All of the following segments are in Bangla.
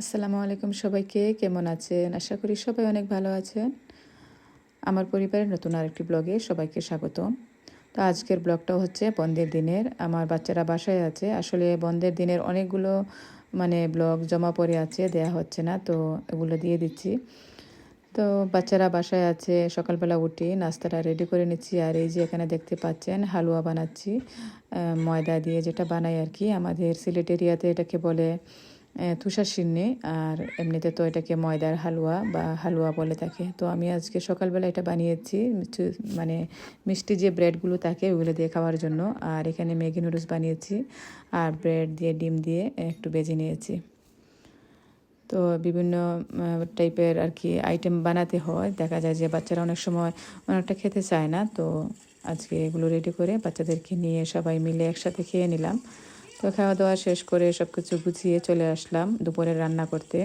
আসসালামু আলাইকুম সবাইকে, কেমন আছেন? আশা করি সবাই অনেক ভালো আছেন। আমার পরিবারের নতুন আরেকটি ব্লগে সবাইকে স্বাগতম। তো আজকের ব্লগটাও হচ্ছে বন্ধের দিনের। আমার বাচ্চারা বাসায় আছে। আসলে বন্ধের দিনের অনেকগুলো মানে ব্লগ জমা পড়ে আছে, দেয়া হচ্ছে না, তো এগুলো দিয়ে দিচ্ছি। তো বাচ্চারা বাসায় আছে, সকালবেলা উঠি নাস্তাটা রেডি করে নিচ্ছি। আর এই যে এখানে দেখতে পাচ্ছেন, হালুয়া বানাচ্ছি। ময়দা দিয়ে যেটা বানাই আর কি, আমাদের সিলেট এরিয়াতে এটাকে বলে তুষার সিন্নি, আর এমনিতে তো এটাকে ময়দার হালুয়া বা হালুয়া বলে থাকে তো আমি আজকে সকালবেলা এটা বানিয়েছি মানে মিষ্টি যে ব্রেডগুলো থাকে ওগুলো দিয়ে খাওয়ার জন্য। আর এখানে ম্যাগি নুডলস বানিয়েছি, আর ব্রেড দিয়ে, ডিম দিয়ে একটু বেজে নিয়েছি। তো বিভিন্ন টাইপের আর কি আইটেম বানাতে হয়। দেখা যায় যে বাচ্চারা অনেক সময় অনেকটা খেতে চায় না, তো আজকে এগুলো রেডি করে বাচ্চাদেরকে নিয়ে সবাই মিলে একসাথে খেয়ে নিলাম। তো খাওয়া দাওয়া শেষ করে সব কিছু গুছিয়ে চলে আসলাম দুপুরে রান্না করতে।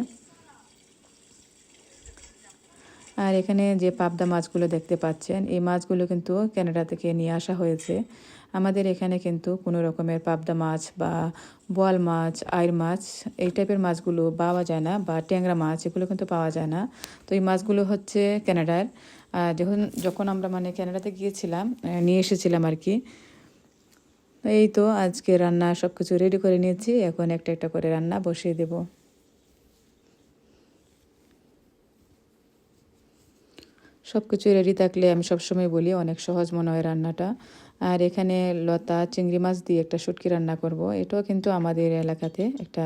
আর এখানে যে পাবদা মাছগুলো দেখতে পাচ্ছেন, এই মাছগুলো কিন্তু ক্যানাডা থেকে নিয়ে আসা হয়েছে। আমাদের এখানে কিন্তু কোনো রকমের পাবদা মাছ বা বোয়াল মাছ আইর মাছ এই টাইপের মাছগুলো পাওয়া যায় না বা ট্যাংরা মাছ এগুলো কিন্তু পাওয়া যায় না। তো এই মাছগুলো হচ্ছে ক্যানাডার। যখন যখন আমরা মানে ক্যানাডাতে গিয়েছিলাম নিয়ে এসেছিলাম আর কি এই তো, আজকে রান্না সব কিছু রেডি করে নিয়েছি। এখন একটা একটা করে রান্না বসিয়ে দেব। সব কিছু রেডি থাকলে আমি সবসময় বলি, অনেক সহজ মনে হয় রান্নাটা। আর এখানে লতা, চিংড়ি মাছ দিয়ে একটা শুটকি রান্না করব। এটাও কিন্তু আমাদের এলাকাতে একটা,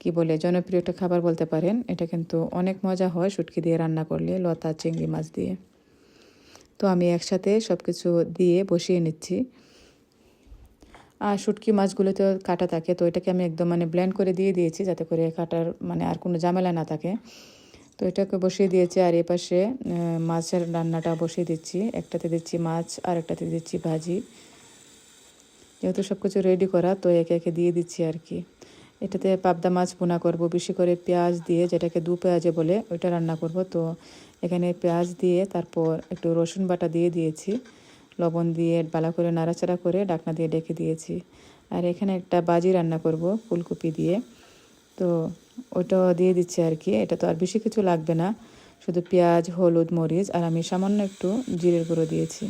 কি বলে, জনপ্রিয় একটা খাবার বলতে পারেন। এটা কিন্তু অনেক মজা হয় শুটকি দিয়ে রান্না করলে, লতা, চিংড়ি মাছ দিয়ে। তো আমি একসাথে সব কিছু দিয়ে বসিয়ে নিচ্ছি। আর শুটকি মাছগুলোতে কাটা থাকে। তো এটাকে আমি একদম মানে ব্লেন্ড করে দিয়ে দিয়েছি যাতে করে কাটার মানে আর কোনো ঝামেলা না থাকে। তো এটাকে বসিয়ে দিয়েছি আর এপাশে মাছের রান্নাটা বসিয়ে দিচ্ছি। একটাতে দিচ্ছি মাছ আর একটাতে দিচ্ছি ভাজি। যেহেতু সব কিছু রেডি করা, তো একে একে দিয়ে দিচ্ছি আর কি। এটাতে পাবদা মাছ বোনা করব, বেশি করে পেঁয়াজ দিয়ে যেটাকে দু পেঁয়াজে বলে ওইটা রান্না করব। তো এখানে পেঁয়াজ দিয়ে তারপর একটু রসুন বাটা দিয়ে দিয়েছি। লবণ দিয়ে ভালো করে নাড়াচাড়া করে ডাকনা দিয়ে ডেকে দিয়েছি। আর এখানে একটা বাজি রান্না করব ফুলকপি দিয়ে। তো ওটা দিয়ে দিচ্ছি আর কি। এটা তো আর বেশি কিছু লাগবে না। শুধু পেঁয়াজ, হলুদ, মরিচ, আর আমি সামান্য একটু জিরের গুঁড়ো দিয়েছি।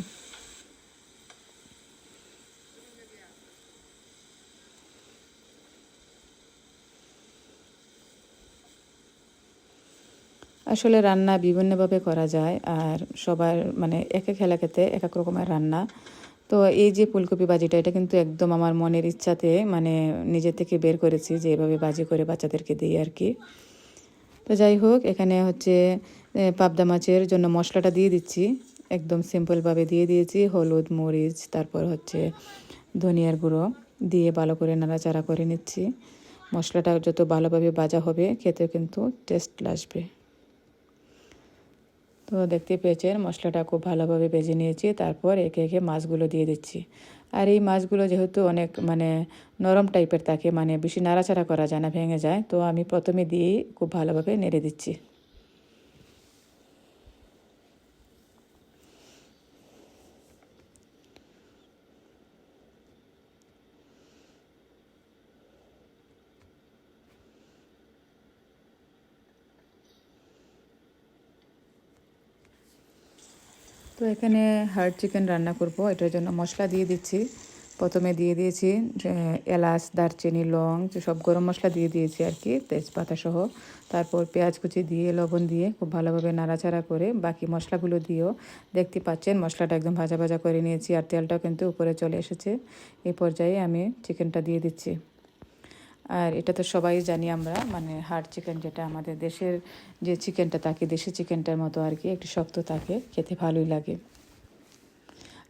আসলে রান্না বিভিন্নভাবে করা যায় আর সবার মানে এক এক এলাকাতে এক এক রকমের রান্না। তো এই যে ফুলকপি বাজিটা এটা কিন্তু একদম আমার মনের ইচ্ছাতে মানে নিজে থেকে বের করেছি যে এভাবে বাজি করে বাচ্চাদেরকে দিই আর কি। তো যাই হোক, এখানে হচ্ছে পাবদা মাছের জন্য মশলাটা দিয়ে দিচ্ছি। একদম সিম্পলভাবে দিয়ে দিয়েছি, হলুদ, মরিচ, তারপর হচ্ছে ধনিয়ার গুঁড়ো দিয়ে ভালো করে নাড়াচাড়া করে নিচ্ছি। মশলাটা যত ভালোভাবে ভাজা হবে খেতে কিন্তু টেস্ট আসবে। তো দেখতে পেয়েছেন, মশলাটা খুব ভালোভাবে ভেজে নিয়েছি, তারপর একে একে মাছগুলো দিয়ে দিচ্ছি। আর এই মাছগুলো যেহেতু অনেক মানে নরম টাইপের থাকে মানে বেশি নাড়াচাড়া করা যায় না, ভেঙে যায়, তো আমি প্রথমে দিয়েই খুব ভালোভাবে নেড়ে দিচ্ছি। তো এখানে হার্ড চিকেন রান্না করব। এটার জন্য মশলা দিয়ে দিচ্ছি। প্রথমে দিয়ে দিয়েছি এলাচ, দারচিনি, লং সব গরম মশলা দিয়ে দিয়েছি আর কি, তেজপাতা সহ। তারপর পেঁয়াজ কুচি দিয়ে, লবণ দিয়ে খুব ভালোভাবে নাড়াচাড়া করে বাকি মশলাগুলো দিয়েও দেখতে পাচ্ছেন, মশলাটা একদম ভাজা ভাজা করে নিয়েছি আর তেলটাও কিন্তু উপরে চলে এসেছে। এই পর্যায়ে আমি চিকেনটা দিয়ে দিচ্ছি। আর এটা তো সবাই জানি আমরা মানে হার্ড চিকেন যেটা আমাদের দেশের যে চিকেনটা থাকে, দেশি চিকেনটার মতো আর কি, একটু শক্ত থাকে, খেতে ভালোই লাগে।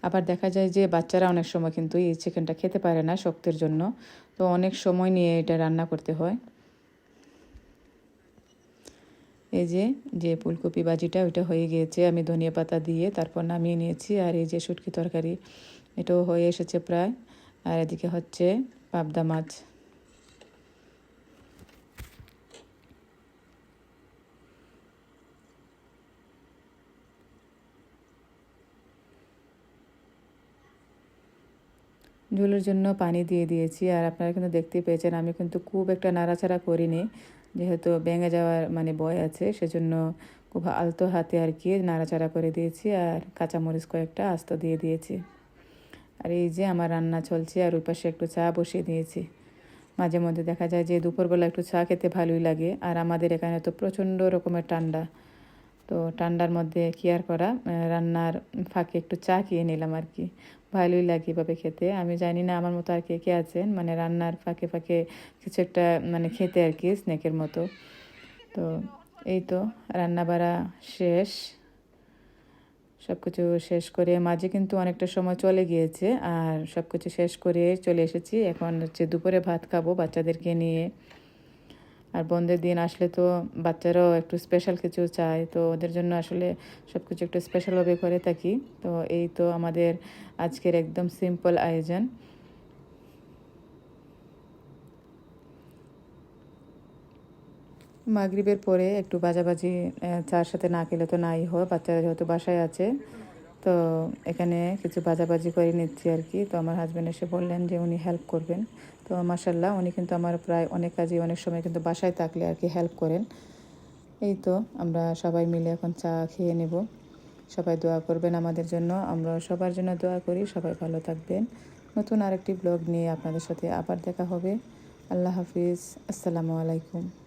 আবার দেখা যায় যে বাচ্চারা অনেক সময় কিন্তু এই চিকেনটা খেতে পারে না শক্তের জন্য, তো অনেক সময় নিয়ে এটা রান্না করতে হয়। এই যে যে ফুলকপি বাজিটা, ওইটা হয়ে গিয়েছে, আমি ধনিয়া পাতা দিয়ে তারপর নামিয়ে নিয়েছি, আর এই যে শুটকি তরকারি, এটাও হয়ে এসেছে প্রায়। আর এদিকে হচ্ছে পাবদা মাছ। ঝোলের জন্য পানি দিয়ে দিয়েছি। আর আপনারা কিন্তু দেখতে পেয়েছেন, আমি কিন্তু খুব একটা নাড়াচাড়া করিনি। যেহেতু ভেঙে যাওয়ার মানে ভয় আছে, সেজন্য খুব আলতো হাতে আর কি নাড়াচাড়া করে দিয়েছি আর কাঁচামরিচ কয়েকটা আস্ত দিয়ে দিয়েছি। আর এই যে আমার রান্না চলছে, আর ওই পাশে একটু চা বসিয়ে দিয়েছি। মাঝে মধ্যে দেখা যায় যে দুপুরবেলা একটু চা খেতে ভালোই লাগে, আর আমাদের এখানে তো প্রচণ্ড রকমের ঠান্ডা। তো ঠান্ডার মধ্যে কি আর করা রান্নার ফাঁকে একটু চা খেয়ে নিলাম আর কি। ভালোই লাগে এভাবে খেতে। আমি জানি না আমার মতো আর কে কে আছেন মানে রান্নার ফাঁকে ফাঁকে কিছু একটা মানে খেতে আর কি স্ন্যাকের মতো। তো এই তো রান্না বাড়া শেষ। সব কিছু শেষ করে মাঝে কিন্তু অনেকটা সময় চলে গিয়েছে, আর সব কিছু শেষ করে চলে এসেছি। এখন হচ্ছে দুপুরে ভাত খাব বাচ্চাদেরকে নিয়ে। আর বন্ধের দিন আসলে তো বাচ্চারাও একটু স্পেশাল কিছু চায়, তো ওদের জন্য আসলে সব কিছু একটু স্পেশালভাবে করে থাকি। তো এই তো আমাদের আজকের একদম সিম্পল আয়োজন। মাগরিবের পরে একটু বাজাবাজি চার সাথে না খেলে তো নাই হয় বাচ্চারা যেহেতু বাসায় আছে, তো এখানে কিছু বাজাবাজি করে নিচ্ছি আর কি। তো আমার হাজব্যান্ড এসে বললেন যে উনি হেল্প করবেন। তো মাসাল্লাহ উনি কিন্তু আমার প্রায় অনেক কাজে, অনেক সময় কিন্তু বাসায় থাকলে আর কি হেল্প করেন। এই তো আমরা সবাই মিলে এখন চা খেয়ে নেব। সবাই দোয়া করবেন আমাদের জন্য। আমরা সবার জন্য দোয়া করি। সবাই ভালো থাকবেন। নতুন আরেকটি ব্লগ নিয়ে আপনাদের সাথে আবার দেখা হবে। আল্লাহ হাফিজ। আসসালামু আলাইকুম।